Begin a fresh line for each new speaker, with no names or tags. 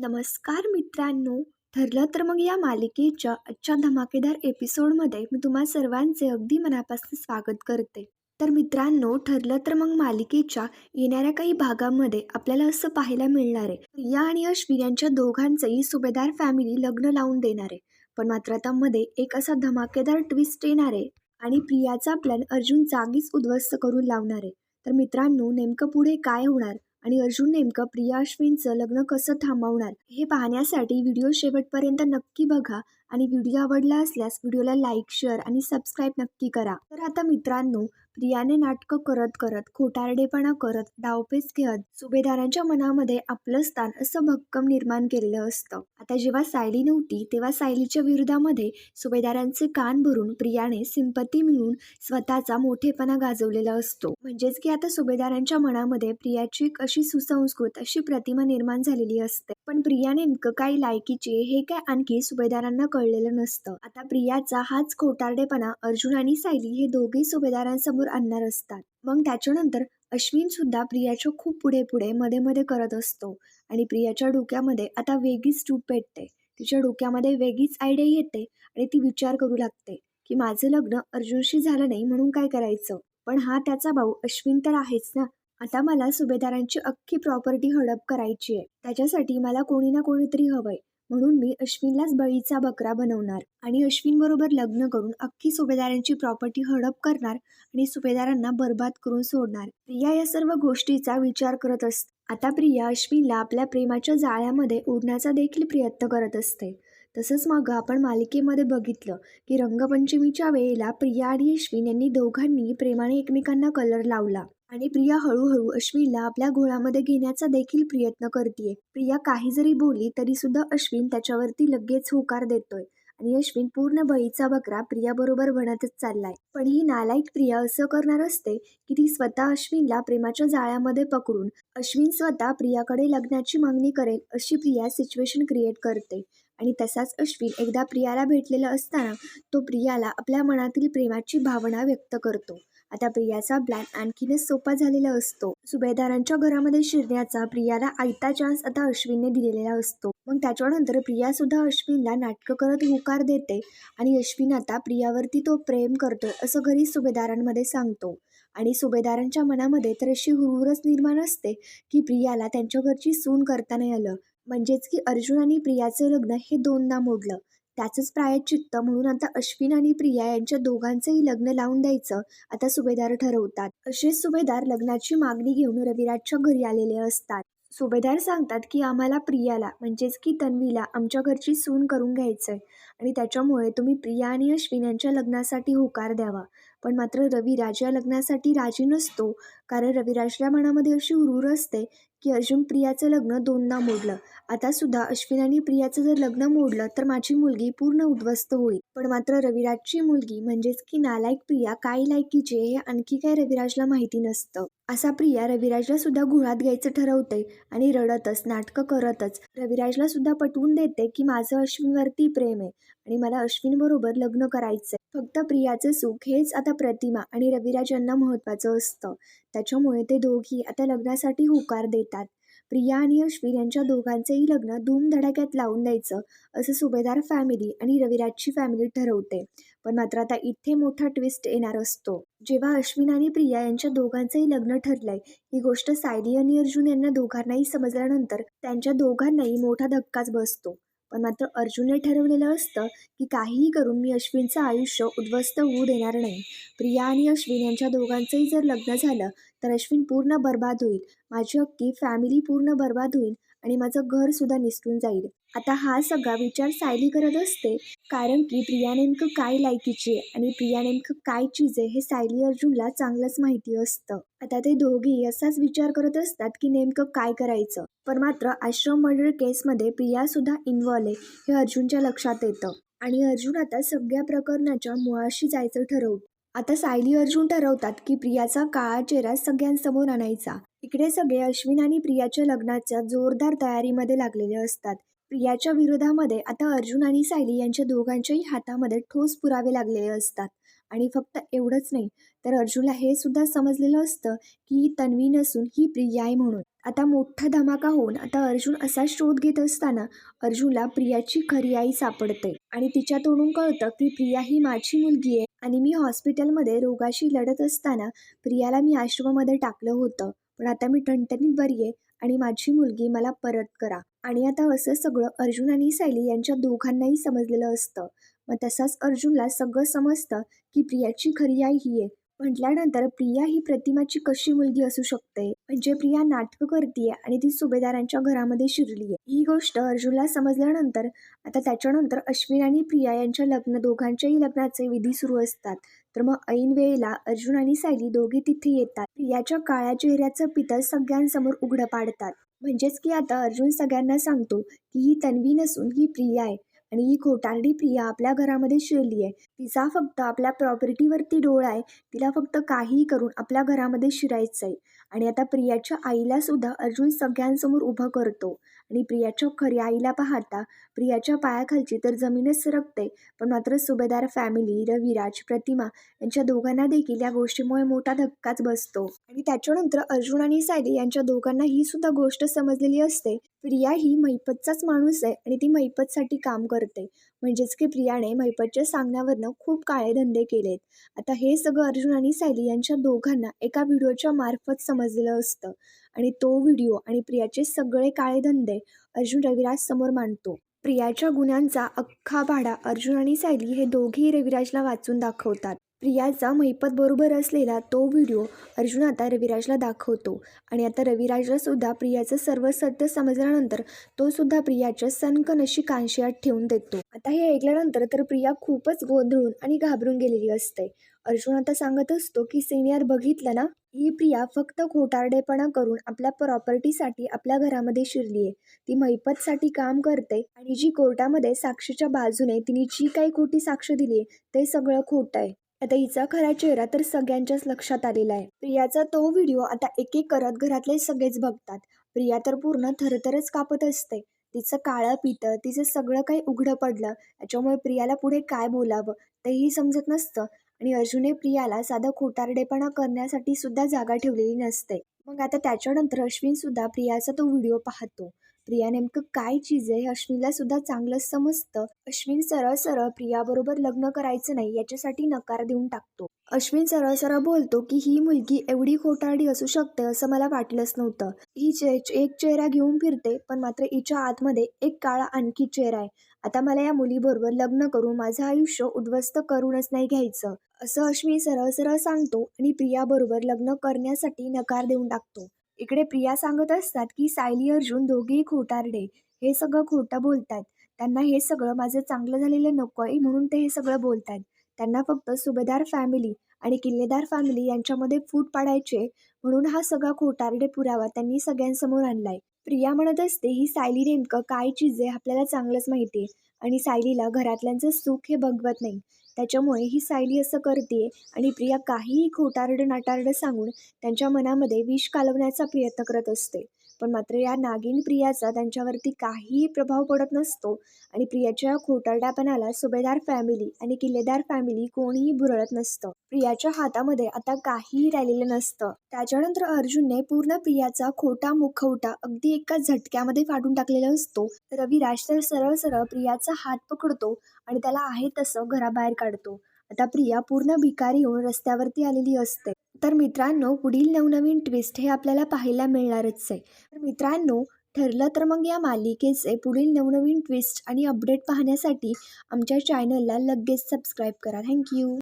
नमस्कार मित्रांनो. ठरलं तर मग या मालिकेच्या आजच्या धमाकेदार एपिसोडमध्ये मी तुम्हा सर्वांचे अगदी मनापासून स्वागत करते. तर मित्रांनो ठरलं तर मग मालिकेच्या येणाऱ्या काही भागांमध्ये आपल्याला असं पाहायला मिळणार आहे. प्रिया आणि अश्विन यांच्या दोघांचंही सुभेदार फॅमिली लग्न लावून देणार आहे. पण मात्र आता मध्ये एक असा धमाकेदार ट्विस्ट येणार आहे आणि प्रियाचा प्लॅन अर्जुन जागीच उद्ध्वस्त करून लावणार आहे. तर मित्रांनो नेमकं पुढे काय होणार? आणि अर्जुन नेमकं प्रिया अश्विनचं लग्न कसं थांबवणार हे पाहण्यासाठी व्हिडिओ शेवटपर्यंत नक्की बघा. आणि व्हिडिओ आवडला असल्यास व्हिडिओला लाईक शेअर आणि सबस्क्राईब नक्की करा. तर आता मित्रांनो प्रियाने नाटकं करत करत खोटारडेपणा करत डावपेच घेत सुभेदारांच्या मनामध्ये आपलं स्थान असं भक्कम निर्माण केलेलं असतं. आता जेव्हा सायली नव्हती तेव्हा सायलीच्या विरोधामध्ये सुभेदारांचे कान भरून प्रियाने सिंपत्ती मिळून स्वतःचा मोठेपणा गाजवलेला असतो. म्हणजेच की आता सुभेदारांच्या मनामध्ये प्रियाची एक अशी सुसंस्कृत अशी प्रतिमा निर्माण झालेली असते. पण प्रिया नेमकं काय लायकीचे हे काय आणखी सुभेदारांना कळलेलं नसतं. आता प्रियाचा हाच खोटारडेपणा अर्जुन आणि सायली हे दोघे सुभेदारांसमोर आणणार असतात. मग त्याच्यानंतर अश्विन सुद्धा प्रियाच्या खूप पुढे पुढे मध्ये मध्ये करत असतो. आणि प्रियाच्या डोक्यामध्ये आता वेगळीच टूप भेटते तिच्या डोक्यामध्ये वेगळीच आयडिया येते आणि ती विचार करू लागते की माझं लग्न अर्जुनशी झालं नाही म्हणून काय करायचं? पण हा त्याचा भाऊ अश्विन तर आहेच ना? आता मला सुभेदारांची अख्खी प्रॉपर्टी हडप करायची आहे. त्याच्यासाठी मला कोणी ना कोणीतरी हवंय. म्हणून मी अश्विनलाच बळीचा बकरा बनवणार आणि अश्विन बरोबर लग्न करून अख्खी सुभेदारांची प्रॉपर्टी हडप करणार आणि सुभेदारांना बर्बाद करून सोडणार. प्रिया या सर्व गोष्टीचा विचार करत असते आता प्रिया अश्विनला आपल्या प्रेमाच्या जाळ्यामध्ये ओढण्याचा देखील प्रयत्न करत असते. तसंच मग आपण मालिकेमध्ये बघितलं की रंगपंचमीच्या वेळेला प्रिया आणि अश्विन यांनी दोघांनी प्रेमाने एकमेकांना कलर लावला. आणि प्रिया हळूहळू अश्विनला आपल्या घोळामध्ये घेण्याचा देखील प्रयत्न करते प्रिया काही जरी बोलली तरी सुद्धा अश्विन त्याच्यावरती लगेच होकार देतोय. आणि अश्विन पूर्ण बळीचा बकरा प्रियाबरोबर बनतच चाललाय. पण ही नालायक प्रिया असं करणार असते की ती स्वतः अश्विनला प्रेमाच्या जाळ्यामध्ये पकडून अश्विन स्वतः प्रियाकडे लग्नाची मागणी करेल अशी प्रिया सिच्युएशन क्रिएट करते. आणि तसाच अश्विन एकदा प्रियाला भेटलेला असताना तो प्रियाला आपल्या मनातील प्रेमाची भावना व्यक्त करतो. आता प्रियाचा प्लॅन आणखीनच सोपा झालेला असतो. सुभेदारांच्या घरामध्ये शिरण्याचा प्रियाला आयता चान्स आता अश्विनने दिलेला असतो. मग त्याच्यानंतर प्रिया सुद्धा अश्विनला नाटकं करत होकार देते आणि अश्विन आता प्रियावरती तो प्रेम करतोय असं घरी सुभेदारांमध्ये सांगतो. आणि सुभेदारांच्या मनामध्ये तर अशी हुरहुरच निर्माण असते की प्रियाला त्यांच्या घरची सून करता नाही आलं. म्हणजेच की अर्जुन आणि प्रियाचं लग्न हे दोनदा मोडलं. त्याचंच प्रायचित्त म्हणून आता अश्विन आणि प्रिया यांच्या दोघांचंही लग्न लावून द्यायचं आता सुभेदार ठरवतात. असेच सुभेदार लग्नाची मागणी घेऊन रविराजच्या घरी आलेले असतात. सुभेदार सांगतात की आम्हाला प्रियाला म्हणजेच की तन्वीला आमच्या घरची सून करून घ्यायचं आहे आणि त्याच्यामुळे तुम्ही प्रिया आणि अश्विन यांच्या लग्नासाठी होकार द्यावा. पण मात्र रविराज या लग्नासाठी राजी नसतो. कारण रविराजच्या मनामध्ये अशी हुरूर असते की अर्जुन प्रियाचं लग्न दोनदा मोडलं. आता सुद्धा अश्विन आणि प्रियाचं जर लग्न मोडलं तर माझी मुलगी पूर्ण उद्ध्वस्त होईल. पण मात्र रविराजची मुलगी म्हणजेच की नालायक प्रिया काय लायकीचे हे आणखी काय रविराजला माहिती नसतं. असा प्रिया रविराजला सुद्धा गुळात घ्यायचं ठरवते आणि रडतच नाटकं करतच. रविराजला सुद्धा पटवून देते की माझं अश्विनवरती प्रेम आहे आणि मला अश्विन बरोबर लग्न करायचंय. फक्त प्रियाचं सुख हेच आता प्रतिमा आणि रविराज यांना महत्वाचं असतं. त्याच्यामुळे ते दोघी आता लग्नासाठी होकार देतात. प्रिया आणि अश्विन यांच्या दोघांचेही लग्न धूमधडाक्यात लावून द्यायचं असं सुभेदार फॅमिली आणि रविराजची फॅमिली ठरवते. पण मात्र आता इथे मोठा ट्विस्ट येणार असतो. जेव्हा अश्विन आणि प्रिया यांच्या दोघांचंही लग्न ठरलंय ही गोष्ट सायली आणि अर्जुन यांना दोघांनाही समजल्यानंतर त्यांच्या दोघांनाही मोठा धक्काच बसतो. पण मात्र अर्जुनने ठरवलेलं असतं की काहीही करून मी अश्विनचं आयुष्य उद्ध्वस्त होऊ देणार नाही. प्रिया आणि अश्विन यांच्या दोघांचंही जर लग्न झालं तर अश्विन पूर्ण बर्बाद होईल. माझी अख्खी फॅमिली पूर्ण बर्बाद होईल. आणि माझं घरसुद्धा निसटून जाईल. आता हा सगळा विचार सायली करत असते कारण की प्रिया नेमकं काय लायकीची आहे आणि प्रिया नेमकं काय चीज आहे हे सायली अर्जुनला चांगलंच माहिती असतं. आता ते दोघी असाच विचार करत असतात की नेमकं काय करायचं. पण मात्र आश्रम मर्डर केसमध्ये प्रिया सुद्धा इन्व्हॉल्व आहे हे अर्जुनच्या लक्षात येतं. आणि अर्जुन आता सगळ्या प्रकरणाच्या मुळाशी जायचं ठरवतो. आता सायली अर्जुन ठरवतात की प्रियाचा काळा चेहरा सगळ्यांसमोर आणायचा. इकडे सगळे अश्विन आणि प्रियाच्या लग्नाच्या जोरदार तयारीमध्ये लागलेले असतात. प्रियाच्या विरोधामध्ये आता अर्जुन आणि सायली यांच्या दोघांच्याही हातामध्ये ठोस पुरावे लागलेले असतात. आणि फक्त एवढंच नाही तर अर्जुनला हे सुद्धा समजलेलं असतं की ही तन्वी नसून ही प्रिया आहे म्हणून. आता मोठा धमाका होऊन आता अर्जुन असा शोध घेत असताना अर्जुनला प्रियाची खरी आई सापडते. आणि तिच्या तोंडून कळतं की प्रिया ही माझी मुलगी आहे. आणि मी हॉस्पिटलमध्ये रोगाशी लढत असताना प्रियाला मी आश्रमामध्ये टाकलं होतं. पण आता मी ठणठणीत बरी आहे आणि माझी मुलगी मला परत करा. आणि आता असं सगळं अर्जुन आणि सायली यांच्या दोघांनाही समजलेलं असतं. मग तसाच अर्जुनला सगळं समजतं की प्रियाची खरी आई ही आहे. म्हटल्यानंतर प्रिया ही प्रतिमाची कशी मुलगी असू शकते? म्हणजे प्रिया नाटकं करतीये आणि ती सुभेदारांच्या घरामध्ये शिरली आहे ही गोष्ट अर्जुनला समजल्यानंतर आता त्याच्यानंतर अश्विन आणि प्रिया यांच्या लग्न दोघांच्याही लग्नाचे विधी सुरू असतात. तर मग ऐन वेळेला अर्जुन आणि सायली दोघे तिथे येतात. प्रियाच्या काळ्या चेहऱ्याचं पितळ सगळ्यांसमोर उघडं पाडतात. म्हणजेच की आता अर्जुन सगळ्यांना सांगतो की ही तन्वी नसून ही प्रिया आहे. आणि ही खोटारडी प्रिया आपल्या घरामध्ये शिरली आहे. तिचा फक्त आपल्या प्रॉपर्टीवरती डोळा आहे. तिला फक्त काहीही करून आपल्या घरामध्ये शिरायचं आहे. आणि आता प्रियाच्या आईला सुद्धा अर्जुन सगळ्यांसमोर उभं करतो. आणि प्रियाच्या खऱ्या आईला पाहता प्रियाच्या पायाखालची तर जमीनच सरकते पण मात्र सुभेदार फॅमिली रविराज प्रतिमा यांच्या दोघांना देखील या गोष्टीमुळे मोठा धक्काच बसतो. आणि त्याच्यानंतर अर्जुन आणि सायली यांच्या दोघांना ही सुद्धा गोष्ट समजलेली असते. प्रिया ही मैपतचाच माणूस आहे आणि ती मैपतसाठी काम करते. म्हणजेच की प्रियाने मैपतच्या सांगण्यावरनं खूप काळे धंदे केलेत. आता हे सगळं अर्जुन आणि सायली यांच्या दोघांना एका व्हिडिओच्या मार्फत समजलेलं असतं. आणि तो व्हिडिओ आणि प्रियाचे सगळे काळे धंदे अर्जुन रविराज समोर मांडतो. प्रियाच्या गुन्ह्यांचा अख्खा भाडा अर्जुन आणि सायली हे दोघेही रविराजला वाचून दाखवतात. प्रियाचा मैपत बरोबर असलेला तो व्हिडिओ अर्जुन आता रविराजला दाखवतो. आणि आता रविराजला सुद्धा प्रियाचं सर्व सत्य समजल्यानंतर तो सुद्धा प्रियाच्या सनकन अशी कांशियात ठेवून देतो. आता हे ऐकल्यानंतर तर प्रिया खूपच गोंधळून आणि घाबरून गेलेली असते. अर्जुन आता सांगत असतो की सिनियर बघितलं ना ही प्रिया फक्त खोटारडेपणा करून आपल्या प्रॉपर्टीसाठी आपल्या घरामध्ये शिरली आहे ती मैपतसाठी काम करते आणि जी कोर्टामध्ये साक्षीच्या बाजूने तिने जी काही खोटी साक्ष दिली आहे ते सगळं खोटं आहे. आता हिचा खरा चेहरा तर सगळ्यांच्याच लक्षात आलेला आहे. प्रियाचा तो व्हिडिओ आता एक एक करत घरातले सगळेच बघतात. प्रिया तर पूर्ण थरथरच कापत असते. तिचं काळं पितं तिचं सगळं काही उघडं पडलं त्याच्यामुळे प्रियाला पुढे काय बोलावं तेही समजत नसतं. आणि अर्जुने प्रियाला साधं खोटारडेपणा करण्यासाठी सुद्धा जागा ठेवलेली नसते. मग आता त्याच्यानंतर अश्विन सुद्धा प्रियाचा तो व्हिडिओ पाहतो. प्रिया नेमकं काय चीज आहे? अश्विनला सुद्धा चांगलं समजतं. अश्विन सरळ सरळ प्रियाबरोबर लग्न करायचं नाही याच्यासाठी नकार देऊन टाकतो. अश्विन सरळ सरळ बोलतो की ही मुलगी एवढी खोटारडी असू शकते असं मला वाटलंच नव्हतं. ही चे एक चेहरा घेऊन फिरते पण मात्र हिच्या आतमध्ये एक काळा आणखी चेहरा आहे. आता मला या मुलीबरोबर लग्न करून माझं आयुष्य उद्ध्वस्त करूनच नाही घ्यायचं. असं अश्विन सरळ सरळ सांगतो आणि प्रियाबरोबर लग्न करण्यासाठी नकार देऊन टाकतो. इकडे प्रिया सांगत असतात की सायली अर्जुन दोघेही खोटारडे. हे सगळं खोटं बोलतात. त्यांना हे सगळं माझं चांगलं झालेलं नको आहे म्हणून ते हे सगळं बोलतात. त्यांना फक्त सुभेदार फॅमिली आणि किल्लेदार फॅमिली यांच्यामध्ये फूट पाडायचे म्हणून हा सगळा खोटारडे पुरावा त्यांनी सगळ्यांसमोर आणलाय. प्रिया म्हणत असते ही सायली नेमकं काय चीज आहे? आपल्याला चांगलंच माहिती आहे आणि सायलीला घरातल्यांचं सुख हे बघवत नाही. त्याच्यामुळे ही सायली असं करते आणि प्रिया काहीही खोटारडं नाटारडं सांगून त्यांच्या मनामध्ये विष कालवण्याचा प्रयत्न करत असते. पण मात्र या नागिन प्रियाचा त्यांच्यावरती काहीही प्रभाव पडत नसतो आणि प्रियाच्या खोटारड्यापणाला सुभेदार फॅमिली आणि किल्लेदार फॅमिली कोणीही भुरळत नसतं. प्रियाच्या हातामध्ये आता काहीही राहिलेलं नसतं. त्याच्यानंतर अर्जुनने पूर्ण प्रियाचा खोटा मुखवटा अगदी एका झटक्यामध्ये फाडून टाकलेला असतो. रविराज तर सरळ सरळ प्रियाचा हात पकडतो आणि त्याला आहे तसं घराबाहेर काढतो. आता प्रिया पूर्ण भिकारी होऊन रस्त्यावरती आलेली असते. तर मित्रांनो पुढील नवनवीन ट्विस्ट हे आपल्याला पाहायला मिळणारच आहे. तर मित्रांनो ठरलं तर मग या मालिकेचे पुढील नवनवीन ट्विस्ट आणि अपडेट पाहण्यासाठी आमच्या चॅनलला लगेच सबस्क्राईब करा. थँक्यू